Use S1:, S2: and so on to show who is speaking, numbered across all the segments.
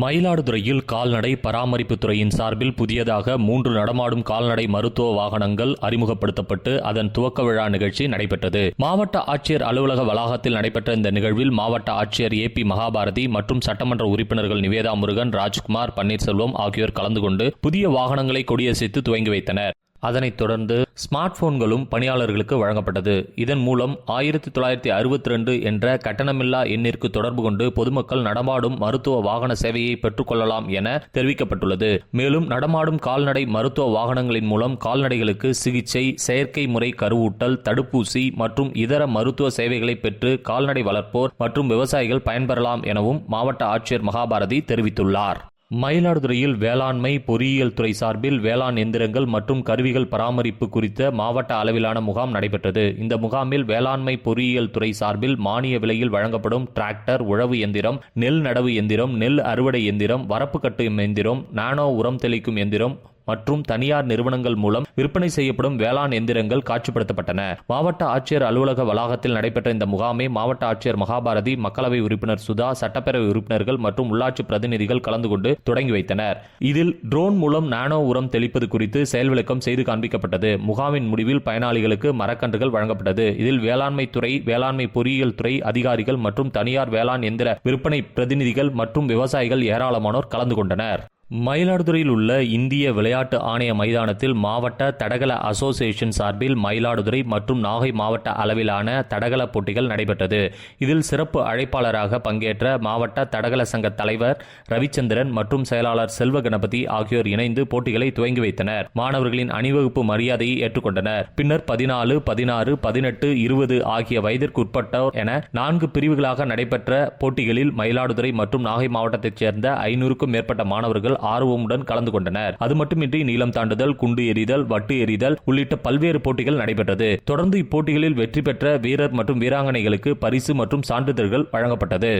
S1: மயிலாடுதுறையில் கால்நடை பராமரிப்பு துறையின் சார்பில் புதியதாக மூன்று நடமாடும் கால்நடை மருத்துவ வாகனங்கள் அறிமுகப்படுத்தப்பட்டு அதன் துவக்க விழா நிகழ்ச்சி நடைபெற்றது. மாவட்ட ஆட்சியர் அலுவலக வளாகத்தில் நடைபெற்ற இந்த நிகழ்வில் மாவட்ட ஆட்சியர் ஏ பி மகாபாரதி மற்றும் சட்டமன்ற உறுப்பினர்கள் நிவேதா முருகன் ராஜ்குமார் பன்னீர்செல்வம் ஆகியோர் கலந்து கொண்டு புதிய வாகனங்களை கொடியசைத்து துவங்கி வைத்தனர். அதனைத் தொடர்ந்து ஸ்மார்ட் போன்களும் பணியாளர்களுக்கு வழங்கப்பட்டது. இதன் மூலம் ஆயிரத்தி தொள்ளாயிரத்தி அறுபத்தி ரெண்டு என்ற கட்டணமில்லா எண்ணிற்கு தொடர்பு கொண்டு பொதுமக்கள் நடமாடும் மருத்துவ வாகன சேவையை பெற்றுக்கொள்ளலாம் என தெரிவிக்கப்பட்டுள்ளது. மேலும் நடமாடும் கால்நடை மருத்துவ வாகனங்களின் மூலம் கால்நடைகளுக்கு சிகிச்சை செயற்கை முறை கருவூட்டல் தடுப்பூசி மற்றும் இதர மருத்துவ சேவைகளை பெற்று கால்நடை வளர்ப்போர் மற்றும் விவசாயிகள் பயன்பெறலாம் எனவும் மாவட்ட ஆட்சியர் மகாபாரதி தெரிவித்துள்ளார். மயிலாடுதுறையில் வேளாண்மை பொறியியல் துறை சார்பில் வேளாண் எந்திரங்கள் மற்றும் கருவிகள் பராமரிப்பு குறித்த மாவட்ட அளவிலான முகாம் நடைபெற்றது. இந்த முகாமில் வேளாண்மை பொறியியல் துறை சார்பில் மானிய விலையில் வழங்கப்படும் டிராக்டர் உழவு எந்திரம் நெல் நடவு எந்திரம் நெல் அறுவடை எந்திரம் வரப்பு கட்டும் எந்திரம் நானோ உரம் தெளிக்கும் எந்திரம் மற்றும் தனியார் நிறுவனங்கள் மூலம் விற்பனை செய்யப்படும் வேளாண் எந்திரங்கள் காட்சிப்படுத்தப்பட்டன. மாவட்ட ஆட்சியர் அலுவலக வளாகத்தில் நடைபெற்ற இந்த முகாமை மாவட்ட ஆட்சியர் மகாபாரதி மக்களவை உறுப்பினர் சுதா சட்டப்பேரவை உறுப்பினர்கள் மற்றும் உள்ளாட்சி பிரதிநிதிகள் கலந்து கொண்டு தொடங்கி வைத்தனர். இதில் ட்ரோன் மூலம் நானோ உரம் தெளிப்பது குறித்து செயல் விளக்கம் செய்து காண்பிக்கப்பட்டது. முகாமின் முடிவில் பயனாளிகளுக்கு மரக்கன்றுகள் வழங்கப்பட்டது. இதில் வேளாண்மை துறை வேளாண்மை பொறியியல் துறை அதிகாரிகள் மற்றும் தனியார் வேளாண் எந்திர விற்பனை பிரதிநிதிகள் மற்றும் விவசாயிகள் ஏராளமானோர் கலந்து கொண்டனர். மயிலாடுதுறையில் உள்ள இந்திய விளையாட்டு ஆணைய மைதானத்தில் மாவட்ட தடகள அசோசியேஷன் சார்பில் மயிலாடுதுறை மற்றும் நாகை மாவட்ட அளவிலான தடகள போட்டிகள் நடைபெற்றது. இதில் சிறப்பு அழைப்பாளராக பங்கேற்ற மாவட்ட தடகள சங்க தலைவர் ரவிச்சந்திரன் மற்றும் செயலாளர் செல்வ கணபதி ஆகியோர் இணைந்து போட்டிகளை துவங்கி வைத்தனர். மாணவர்களின் அணிவகுப்பு மரியாதையை ஏற்றுக்கொண்டனர். பின்னர் பதினாலு பதினாறு பதினெட்டு இருபது ஆகிய வயதிற்குட்பட்டோர் என நான்கு பிரிவுகளாக நடைபெற்ற போட்டிகளில் மயிலாடுதுறை மற்றும் நாகை மாவட்டத்தைச் சேர்ந்த ஐநூறுக்கும் மேற்பட்ட மாணவர்கள் ஆர்வமுடன் கலந்து கொண்டனர். அது மட்டுமின்றி நீளம் தாண்டுதல் குண்டு எறிதல் வட்டு எறிதல் உள்ளிட்ட பல்வேறு போட்டிகள் நடைபெற்றது. தொடர்ந்து இப்போட்டிகளில் வெற்றி பெற்ற வீரர் மற்றும் வீராங்கனைகளுக்கு பரிசு மற்றும் சான்றிதழ்கள் வழங்கப்பட்டது.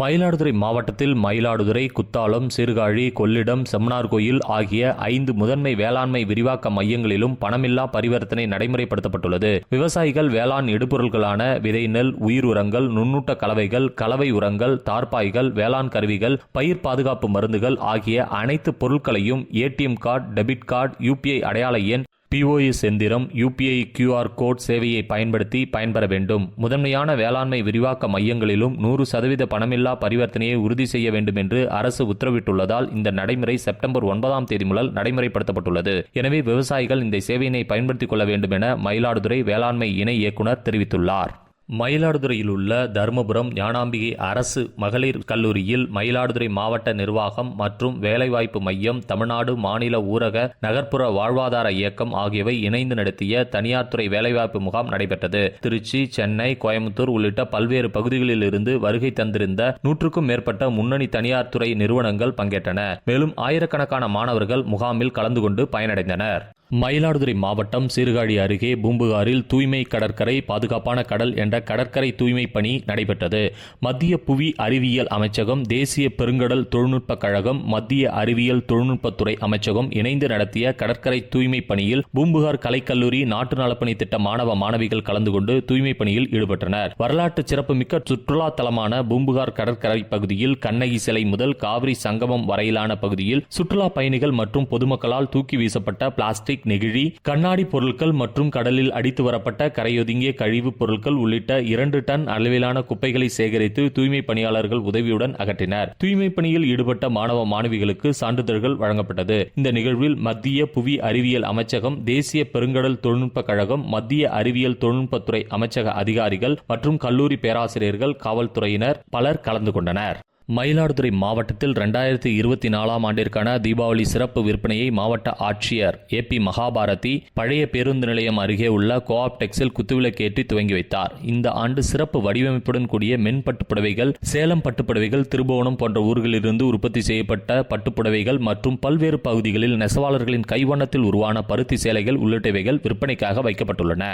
S1: மயிலாடுதுறை மாவட்டத்தில் மயிலாடுதுறை குத்தாலம் சீர்காழி கொள்ளிடம் செம்மனார்கோயில் ஆகிய ஐந்து முதன்மை வேளாண்மை விரிவாக்க மையங்களிலும் பணமில்லா பரிவர்த்தனை நடைமுறைப்படுத்தப்பட்டுள்ளது. விவசாயிகள் வேளாண் எடுபொருள்களான விதை நெல் உயிர் உரங்கள் நுண்ணூட்ட கலவைகள் கலவை உரங்கள் தார்பாய்கள் வேளாண் கருவிகள் பயிர் பாதுகாப்பு மருந்துகள் ஆகிய அனைத்து பொருட்களையும் ATM card debit card UPI அடையாள எண் பிஓஎஸ் எந்திரம் யூபிஐ கியூஆர் கோட் சேவையை பயன்படுத்தி பயன்பெற வேண்டும். முதன்மையான வேளாண்மை விரிவாக்க மையங்களிலும் நூறு சதவீத பணமில்லா பரிவர்த்தனையை உறுதி செய்ய வேண்டும் என்று அரசு உத்தரவிட்டுள்ளதால் இந்த நடைமுறை செப்டம்பர் ஒன்பதாம் தேதி முதல் நடைமுறைப்படுத்தப்பட்டுள்ளது. எனவே விவசாயிகள் இந்த சேவையினை பயன்படுத்திக் கொள்ள வேண்டும் என மயிலாடுதுறை வேளாண்மை இணை இயக்குநர் தெரிவித்துள்ளார். மயிலாடுதுறையில் உள்ள தருமபுரம் ஞானாம்பிகை அரசு மகளிர் கல்லூரியில் மயிலாடுதுறை மாவட்ட நிர்வாகம் மற்றும் வேலைவாய்ப்பு மையம் தமிழ்நாடு மாநில ஊரக நகர்ப்புற வாழ்வாதார இயக்கம் ஆகியவை இணைந்து நடத்திய தனியார் துறை வேலைவாய்ப்பு முகாம் நடைபெற்றது. திருச்சி சென்னை கோயம்புத்தூர் உள்ளிட்ட பல்வேறு பகுதிகளில் இருந்து வருகை தந்திருந்த நூற்றுக்கும் மேற்பட்ட முன்னணி தனியார் துறை நிறுவனங்கள் பங்கேற்றன. மேலும் ஆயிரக்கணக்கான மாணவர்கள் முகாமில் கலந்து கொண்டு பயனடைந்தனர். மயிலாடுதுறை மாவட்டம் சீர்காழி அருகே பூம்புகாரில் தூய்மை கடற்கரை பாதுகாப்பான கடல் என்ற கடற்கரை தூய்மை பணி நடைபெற்றது. மத்திய புவி அறிவியல் அமைச்சகம் தேசிய பெருங்கடல் தொழில்நுட்ப கழகம் மத்திய அறிவியல் தொழில்நுட்பத்துறை அமைச்சகம் இணைந்து நடத்திய கடற்கரை தூய்மை பணியில் பூம்புகார் கலைக்கல்லூரி நாட்டு நலப்பணி திட்ட மாணவ மாணவிகள் கலந்து கொண்டு தூய்மை பணியில் ஈடுபட்டனர். வரலாற்று சிறப்புமிக்க சுற்றுலா தலமான பூம்புகார் கடற்கரை பகுதியில் கண்ணகி சிலை முதல் காவிரி சங்கமம் வரையிலான பகுதியில் சுற்றுலா பயணிகள் மற்றும் பொதுமக்களால் தூக்கி வீசப்பட்ட பிளாஸ்டிக் நெகிழி கண்ணாடி பொருட்கள் மற்றும் கடலில் அடித்து வரப்பட்ட கரையொதுங்கிய கழிவுப் பொருட்கள் உள்ளிட்ட இரண்டு டன் அளவிலான குப்பைகளை சேகரித்து தூய்மை பணியாளர்கள் உதவியுடன் அகற்றினர். தூய்மை பணியில் ஈடுபட்ட மாணவ மாணவிகளுக்கு சான்றிதழ்கள் வழங்கப்பட்டது. இந்த நிகழ்வில் மத்திய புவி அறிவியல் அமைச்சகம் தேசிய பெருங்கடல் தொழில்நுட்ப கழகம் மத்திய அறிவியல் தொழில்நுட்பத்துறை அமைச்சக அதிகாரிகள் மற்றும் கல்லூரி பேராசிரியர்கள் காவல்துறையினர் பலர் கலந்து கொண்டனர். மயிலாடுதுறை மாவட்டத்தில் ரெண்டாயிரத்தி இருபத்தி நாலாம் ஆண்டிற்கான தீபாவளி சிறப்பு விற்பனையை மாவட்ட ஆட்சியர் ஏ பி மகாபாரதி பழைய பேருந்து நிலையம் அருகே உள்ள கோஆப்டெக்ஸில் குத்துவிளக்கேற்றி துவங்கி வைத்தார். இந்த ஆண்டு சிறப்பு வடிவமைப்புடன் கூடிய மென் பட்டுப்புடவைகள் சேலம் பட்டுப்புடவைகள் திருபுவனம் போன்ற ஊர்களிலிருந்து உற்பத்தி செய்யப்பட்ட பட்டுப்புடவைகள் மற்றும் பல்வேறு பகுதிகளில் நெசவாளர்களின் கைவண்ணத்தில் உருவான பருத்தி சேலைகள் உள்ளிட்டவைகள் விற்பனைக்காக வைக்கப்பட்டுள்ளன.